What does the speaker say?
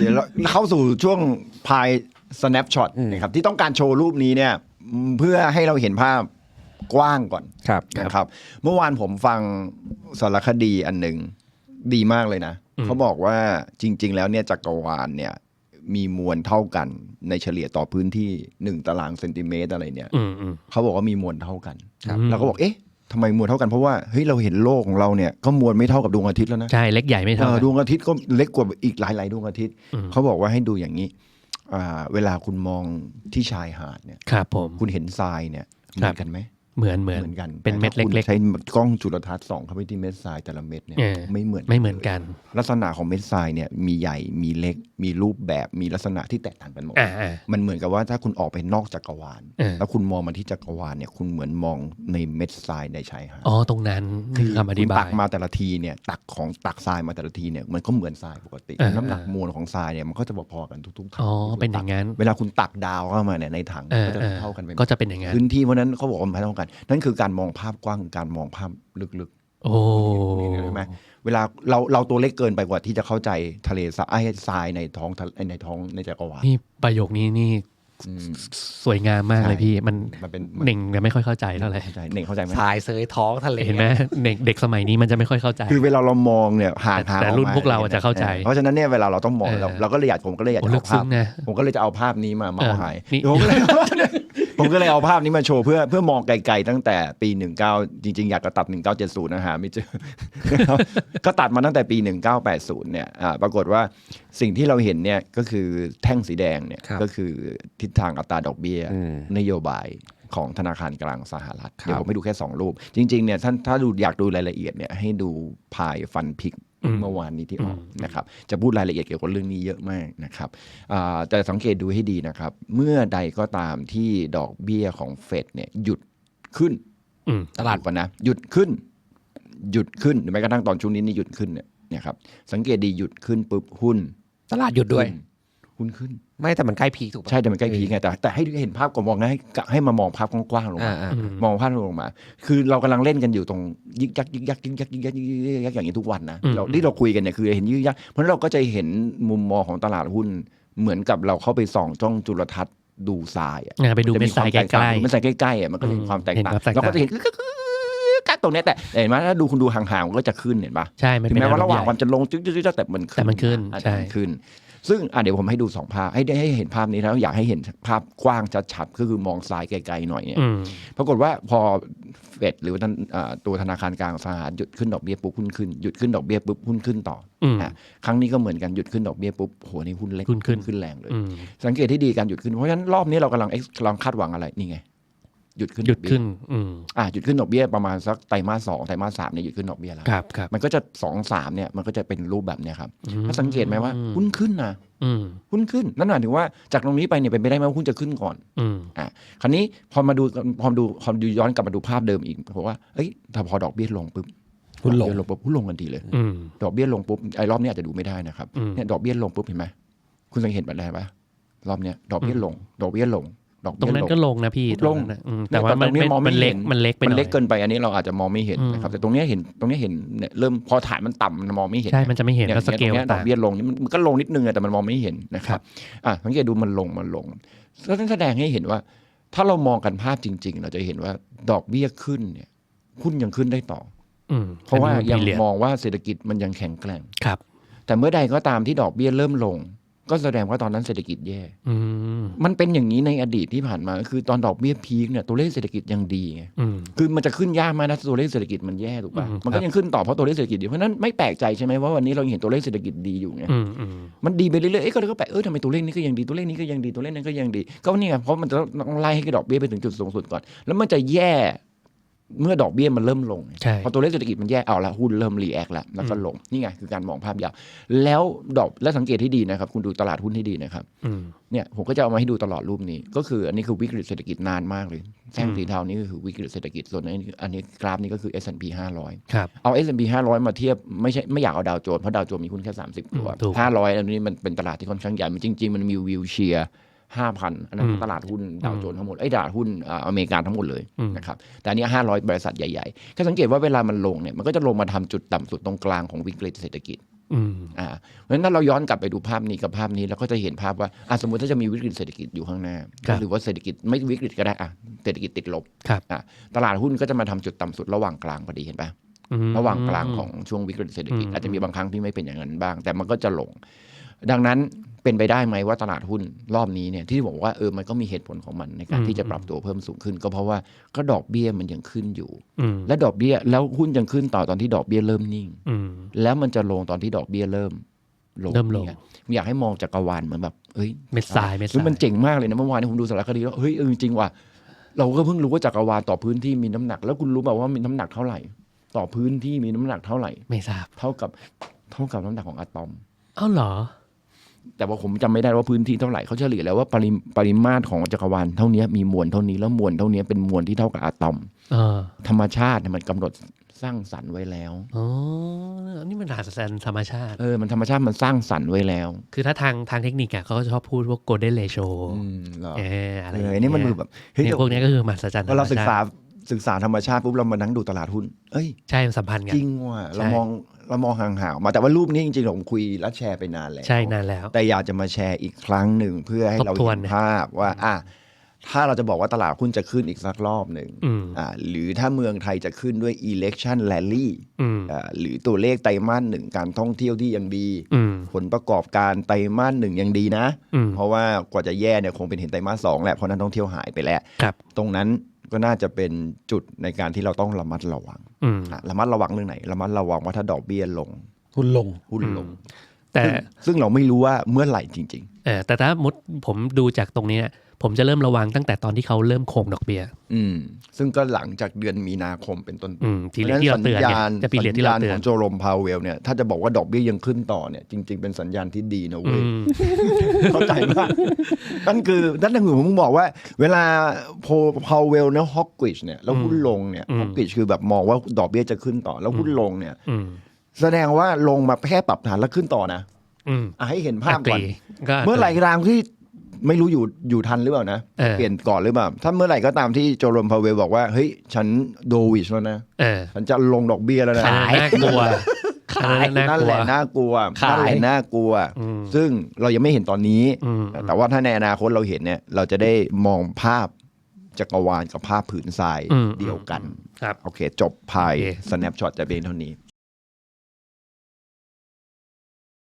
เดี๋ยวเราเข้าสู่ช่วงพาย snapshot นะครับที่ต้องการโชว์รูปนี้เนี่ยอืมเพื่อให้เราเห็นภาพกว้างก่อนครับนะครับ เมื่อวานผมฟังสารคดีอันหนึ่งดีมากเลยนะ เขาบอกว่าจริง ๆ แล้วเนี่ยจักรวาลเนี่ย มีมวลเท่ากันในเฉลี่ยต่อพื้นที่หนึ่งตารางเซนติเมตรอะไรเนี่ยอืมอืมเขาบอกว่ามีมวลเท่ากันครับเราก็บอกเอ๊ะ ทำไมมวลเท่ากันเพราะว่าเฮ้ยเราเห็นโลกของเราเนี่ยก็มวลไม่เท่ากับดวงอาทิตย์แล้วนะใช่เล็กใหญ่ไม่เอเท่าอกันดวงอาทิตย์ก็เล็กกว่าอีกหลายๆดวงอาทิตย์อืมเขาบอกว่าให้ดูอย่างนี้อ่าเวลาคุณมองที่ชายหาดเนี่ยครับผมคุณเห็นทรายเนี่ยเหครัมือบนกันไหม เหมือนเหมือนเหมือนกันเป็นเม็ดแต่ถ้าคุณเล็กใช้กล้องจุลทรรศน์ส่องเข้าไปที่เม็ดทรายแต่ละเม็ดเนี่ยเออไม่เหมือนๆไม่เหมือนกัน ลักษณะของเม็ดทรายเนี่ยมีใหญ่มีเล็ก มีรูปแบบมีลักษณะที่แตกต่างกันหมดอ่าอ่ามันเหมือนกับว่าถ้าคุณออกไปนอกจักรวาลเออแล้วคุณมองมาที่จักรวาลเนี่ยคุณเหมือนมองในเม็ดทรายในชายหาดอ๋อตรงนั้นคือคำอธิคุณบาตัยกมาแต่ละทีเนี่ยตักของตักทรายมาแต่ละทีเนี่ยมันก็เหมือนทรายปกติเออน้ำหนักเออมวลของทรายเนี่ยมันก็จะพอๆกันทุกๆถังอ๋อที่คุณเป็นอย่างนั้นตักเวลาคุณตักดาวเข้ามาเนี่ยในถังเออก็จะเออเท่ากันไปหมดก็จะเป็นอย่างนั้นพื้นที่เพราะฉะนั้นเขาบอกว่ามันเท่ากันนั่นคือการมองภาพกว้างการมองภาพลึกโอ้ๆเห็นไหมเวลาเราเราตัวเล็กเกินไปกว่าที่จะเข้าใจทะเลทรายไอ้ทรายในท้องทะในท้องในจักรวาลนี่ประโยคนี้นี่อืม สวยงามมากเลยใช่พี่ มันมันเป็นเน่งจะไม่ค่อยเข้าใจเท่าไหร่เข้าใจเน่งเข้าใจไหมสายเสยท้องทะเลเห็นไหมเด็กเด็กสมัยนี้มันจะไม่ค่อยเข้าใจ คือเวลาเรามองเนี่ยห่างทางแต่ออรุ่นมาพวกเราอะจะเข้าใจเพราะฉะนั้นเนี่ยเวลาเราต้องมองเออเราเราก็เลยอยากผมก็เลยอยากโอ้จะลึเอากซึ้ภาพงนะ ผมก็เลยจะเอาภาพนี้มามาเออให้นี่ ผมก็เลย ผมก็เลยเอาภาพนี้มาโชว์เพื่อเพื่อมองไกลๆตั้งแต่ปี 19 จริง ๆ อยากจะตัด 1970นะฮะไม่เจอก็ตัดมาตั้งแต่ปี 1980 เนี่ยอ่าปรากฏว่าสิ่งที่เราเห็นเนี่ยก็คือแท่งสีแดงเนี่ยครับก็คือทิศทางอัตราดอกเบี้ยอืมนโยบายของธนาคารกลางสหรัฐครับเดี๋ยวผมให้ดูแค่ 2 รูป จริง ๆ เนี่ยท่านถ้าดูอยากดูรายละเอียดเนี่ยให้ดูพายฟันพิกอืม เมื่อวานนี้ที่ออกนะครับจะพูดรายละเอียดเกี่ยวกับเรื่องนี้เยอะมากนะครับอ่าแต่สังเกตดูให้ดีนะครับ เมื่อใดก็ตามที่ดอกเบี้ยของเฟดเนี่ยหยุดขึ้นอืมตลาดก่อนนะหยุดขึ้น หยุดขึ้นหรือแม้กระทั่งตอนช่วงนี้นี่หยุดขึ้นเนี่ยนะครับสังเกตดีหยุดขึ้นปุ๊บหุ้น ตลาดหยุดด้วย ขึ้นหุ้นขึ้น ไม่แต่มันใกล้พีคถูกปะ ใช่แต่มันใกล้พีคไงแต่แต่ให้เห็นภาพก่อนมองนะให้ให้มามองภาพกว้างๆลงอ่ามาอ่าอืมมองภาพลงมา คือเรากำลังเล่นกันอยู่ตรงยึกยักยึกยักยึกยักยึกยักยึกยักยึกยักอย่างนี้ทุกวันนะอืมเราที่เราคุยกันเนี่ยคือเห็นยึกยักเพราะฉะนั้นเราก็จะเห็นมุมมองของตลาดหุ้น เหมือนกับเราเข้าไปส่องจ้องจุลทรรศน์ดูทรายอะ อ่าไปดูเม็ดทรายใกล้ๆเม็ดทรายใกล้ๆอะมันก็จะเห็นความแตกต่างเห็นความแตกต่าง เราก็จะเห็นกักตรงเนี้ยแต่เห็นไหมถ้าดูคุณดูห่างๆมันก็จะขึ้นเห็นปะๆใช่ มันถึงเป็นแม้ว่าระหว่างอวันจะลงจึ๊กจึ๊กจึ๊กแต่มันขึ้นแต่มันขึ้นอะใช่แต่มันขึ้น ซึ่งอะเดี๋ยวผมให้ดูสองภาพให้ได้ให้เห็นภาพนี้แล้วอยากให้เห็นภาพกว้างชัดๆก็คือมองซ้ายไกลๆหน่อยเนี่ยอืมปรากฏว่าพอเฟดหรือว่าท่านอ่าตัวธนาคารกลางสหรัฐหยุดขึ้นดอกเบี้ยปุ๊บหุ้นขึ้นหยุดขึ้นดอกเบี้ยปุ๊บหุ้นขึ้นต่ออมอะครั้งนี้ก็เหมือนกันหยุดขึ้นดอกเบี้ยปุ๊บโหนี่หุ้นเล็กหุ้นขึ้นขึ้นแรงเลยอืมสังเกตที่ดีการหยุดขึ้นเพราะฉะนั้นรอบนี้เรากำลัง ex- กำลังคาดหวังอะไรนี่ไง หยุดขึ้นหยุดอกเบี้ขึ้นอืมอะหยุดขึ้นดอกเบี้ยประมาณสักไตรมาสสองไตรมาสสามเนี่ยหยุดขึ้นดอกเบี้ยแล้วครับครับมันก็จะสองสามเนี่ยมันก็จะเป็นรูปแบบเนี้ยครับอืมถ้าสังเกตไหมว่าหุ้นขึ้นนะอืมหุ้นขึ้นนั่นหมายถึงว่าจากตรงนี้ไปเนี่ยเป็นไปได้ไหมว่าหุ้นจะขึ้นก่อนอืมอะคราวนี้พอมาดูพอมาดูพอดูย้อนกลับมาดูภาพเดิมอีกเพราะว่าเอ้ยถ้าพอดอกเบี้ยลงปุ๊บหุ้นลงดอกเบี้ยลงปุ๊บหุ้นลงกันทีเลยอืมดอกเบี้ยลงปุ๊บไอ้รอบนี้อาจจะดูไม่ได้นะครับอืมเนี่ยดอกเบี้ยลงปุ๊บเห็นไหมคุณสังเกตแบบไหนปะรอบเนี้ยดอกเบี้ยลง ดอกเบี้ยลง ดอกตรงเบี้ยนั้นลงก็ลงนะพี่ลงตรนั้นน่ะอืมแต่ว่ามันตรงนี้มันมองไม่มันเล็กเห็นมันเล็กไปหมันน่อยเล็กเกินไปอันนี้เราอาจจะมองไม่เห็นอืมนะครับแต่ตรงเนี้ยเห็นตรงเนี้ยเห็นเนี่ยเริ่มพอฐานมันต่ำมันมองไม่เห็นใช่มันจะไม่เห็นเนี่ยว่าสเกลนี่ยตรงนี้ยดต่าองกเบี้ยลงนี่มันมันก็ลงนิดนึงอะแต่มันมองไม่เห็นนะคครัรับบอะสังเกตดูมันลงมันลงก็นั่นแสดงให้เห็นว่า ถ้าเรามองกันภาพจริง ๆ เราจะเห็นว่าดอกเบี้ยขึ้นเนี่ยหุ้นยังขึ้นได้ต่ออืมเพราะว่ายังเป็น period มองว่าเศรษฐกิจมันยังแข็งแกร่งครับ แต่เมื่อใดก็ตามที่ดอกเบี้ยเริ่มลง ก็แสดงว่าตอนนั้นเศรษฐกิจแย่อืมมันเป็นอย่างนี้ในอดีตที่ผ่านมาก็คือตอนดอกเบี้ยพีคเนี่ยตัวเลขเศรษฐกิจยังดีไงอืมคือมันจะขึ้นยากมากนะตัวเลขเศรษฐกิจมันแย่ถูกป่ะอืมมันก็ครับยังขึ้นต่อเพราะตัวเลขเศรษฐกิจดีเพราะฉะนั้นไม่แปลกใจใช่ไหมว่าวันนี้เราเห็นตัวเลขเศรษฐกิจดีอยู่ไงอืมอืมมันดีไปเรื่อยๆเอ้ยก็เลยก็แปลกเออทำไมตัวเลขนี้ก็ยังดีตัวเลขนี้ก็ยังดีตัวเลขนั้นก็ยังดี ก็เนี่ยเพราะมันจะต้องไล่ให้ดอกเบี้ยไปถึงจุดสูงสุดก่อน แล้วมันจะแย่ เมื่อดอกเบี้ยมันเริ่มลงใช่พอตัวเลขเศรษฐกิจมันแย่เอาละหุ้นเริ่มรีแอคแล้วแล้วก็ลง นี่ไงคือการมองภาพยาว แล้วดอกและสังเกตที่ดีนะครับ คุณดูตลาดหุ้นที่ดีนะครับอืมเนี่ยผมก็จะเอามาให้ดูตลอดรูปนี้ ก็คืออันนี้คือวิกฤตเศรษฐกิจนานมากเลยแท่งสีเทานี้ก็คือวิกฤตเศรษฐกิจส่วนอันนี้อันนี้กราฟนี้ก็คือ S&P 500 ครับ เอา S&P 500 มาเทียบไม่ใช่ไม่อยากเอาดาวโจนส์เพราะดาวโจนส์มีหุ้นแค่ 30 ตัวอืมถูก500 อันนี้มันเป็นตลาดที่ค่อนข้างใหญ่มันจริง ๆ มันมีวิวเชียร์ 5,000อันนั้นอืมตลาดหุ้นดาวโจนส์ทั้งหมดไอ้ยตลาดหุ้นอ่าอเมริกาทั้งหมดเลยอืมนะครับแต่อันนี้500บริษัทใหญ่ๆแค่สังเกตว่าเวลามันลงเนี่ยมันก็จะลงมาทำจุดต่ำสุดตรงกลางของวิกฤตเศรษฐกิจอืมอ่าเพราะฉะนั้นถ้าเราย้อนกลับไปดูภาพนี้กับภาพนี้เราก็จะเห็นภาพว่าอะสมมติถ้าจะมีวิกฤตเศรษฐกิจอยู่ข้างหน้าครับหรือว่าเศรษฐกิจไม่วิกฤตก็ได้อะเศรษฐกิจติดลบครับอะตลาดหุ้นก็จะมาทำจุดต่ำสุดระหว่างกลางพอดีเห็นปะอืมระหว่างกลางของช่วงวิกฤตเศรษฐกิจอืมอาจจะมีบางครั้งที่ไม่เป็นอย่างนั้นบ้าง แต่มันก็จะลง ดังนั้น เป็นไปได้ไหมว่าตลาดหุ้นรอบนี้เนี่ยที่บอกว่าเออมันก็มีเหตุผลของมันในการที่จะปรับตัวเพิ่มสูงขึ้น ก็เพราะว่าก็ดอกเบี้ยมันยังขึ้นอยู่อืมและดอกเบี้ยแล้วหุ้นยังขึ้นต่อตอนที่ดอกเบี้ยเริ่มนิ่งอืมแล้วมันจะลงตอนที่ดอกเบี้ยเริ่มลงเริ่มลงนี่ยอยากให้มองจักรวาลเหมือนแบบเอ้ยเม็ดทรายเม็ดทเฮ้ยรายมันเจ๋งมากเลยนะเมื่อวานนี้ผมดูสารคดีแล้วเฮ้ยเออจริงว่ะเราก็เพิ่งรู้ว่าจักรวาลต่อพื้นที่มีน้ำหนัก แล้วคุณรู้เปล่าว่ามีน้ำหนักเท่าไหร่ ต่อพื้นที่มีน้ำหนักเท่าไหร่ ไม่ทราบเท่ากับเท่ากับน้ำหนักของอะตอมเอ้าเหรอ แต่ว่าผมจำไม่ได้ว่าพื้นที่เท่าไหร่เขาเฉลี่ยแล้วว่าปริปริมาตรของจักรวาลเท่านี้มีมวลเท่านี้แล้วมวลเท่านี้เป็นมวลที่เท่ากับอะตอมเออธรรมชาติเนี่ยมันกำหนดสร้างสรรค์ไว้แล้วอ๋อนี่มันมหัศจรรย์ธรรมชาติ เออ มันธรรมชาติมันสร้างสรรค์ไว้แล้ว คือถ้าทางทางเทคนิคอะเขาก็ชอบพูดว่า golden ratio อืมเหรอเอออะไรเออย่างอเงี้ยนี่มันดูแบบเฮ้ยเนี่ยพวกเนี้ยก็คือมหัศจรรย์พอเราธศึมกชษาติ ศึกษาธรรมชาติปุ๊บเรามานั่งดูตลาดหุ้น เอ้ย ใช่มันสัมพันธ์กัน จริงว่ะเราใช่มองเรามองห่างๆมาแต่ว่ารูปนี้จริงๆผมคุยและแชร์ไปนานแล้วใช่นานแล้ว แต่อยากจะมาแชร์อีกครั้งหนึ่งเพื่อให้เราทบทวนเห็นภาพว่าอะถ้าเราจะบอกว่าตลาดหุ้นจะขึ้นอีกสักรอบหนึ่งอืมอ่าหรือถ้าเมืองไทยจะขึ้นด้วย election rally อืมอ่าหรือตัวเลขไตรมาสหนึ่งการท่องเที่ยวที่ยังดีอืมผลประกอบการไตรมาสหนึ่งยังดีนะอืมเพราะว่ากว่าจะแย่เนี่ยคงเป็นเห็นไตรมาสสองแหละเพราะนักท่องเที่ยวหายไปแล้วครับตรงนั้น ก็น่าจะเป็นจุดในการที่เราต้องระมัดระวังอืมอะระมัดระวังเรื่องไหนระมัดระวังว่าถ้าดอกเบี้ยลงหุ้นลงหุ้นลง แต่ซึ่งซึ่งเราไม่รู้ว่าเมื่อไหร่จริงเออแต่ถ้ามุดผมดูจากตรงนี้เนี่ยผมจะเริ่มระวังตั้งแต่ตอนที่เขาเริ่มโคงดอกเบี้ยๆอืม ซึ่งก็หลังจากเดือนมีนาคมเป็นต้นไปอืมทีเรียนที่เราเตือนเนี่ยจะปีเรียนที่เราเตือขนองโจโรมพาวเวลเนี่ยถ้าจะบอกว่าดอกเบี้ยยังขึ้นต่อเนี่ยจริง ๆ เป็นสัญญาณที่ดีนะอืเว้ยมเข้าใจมากนั่นคือนั่นคือผมบอกว่า เวลาโพพาวเวลเนี่ยฮอกกิชเนี่ยแล้วหุ้นลงเนี่ยอืมฮอกกิชคือแบบมองว่าดอกเบี้ยจะขึ้นต่อแล้วหุ้นลงเนี่ยอืมแสดงว่าลงมาแค่ปรับฐานแล้วขึ้นต่อนะ อืมอะให้เห็นภาพก่อน agree ก็ เมื่อไหร่ก็ตามที่ไม่รู้อยู่อยู่ทันหรือเปล่านะ เออ เปลี่ยนก่อนหรือเปล่า ถ้าเมื่อไหร่ก็ตามที่โจโรมพาวเวลบอกว่า เฮ้ย ฉันโดวิชแล้วนะ เออฉันจะลงดอกเบี้ยแล้วนะ ขาย น่ากลัวขาย นั่น่านกแหลัวละน่ากลัวขาย นั่นแหละน่ากลัว อืม ซึ่งเรายังไม่เห็นตอนนี้ อืมแต่ว่าถ้าในอนาคตเราเห็นเนี่ย เราจะได้มองภาพจักรวาลกับภาพผืนทรายอืมเดียวกัน ครับ โอเค จบพาย โอเคสแนปช็อตจะเป็นเท่านี้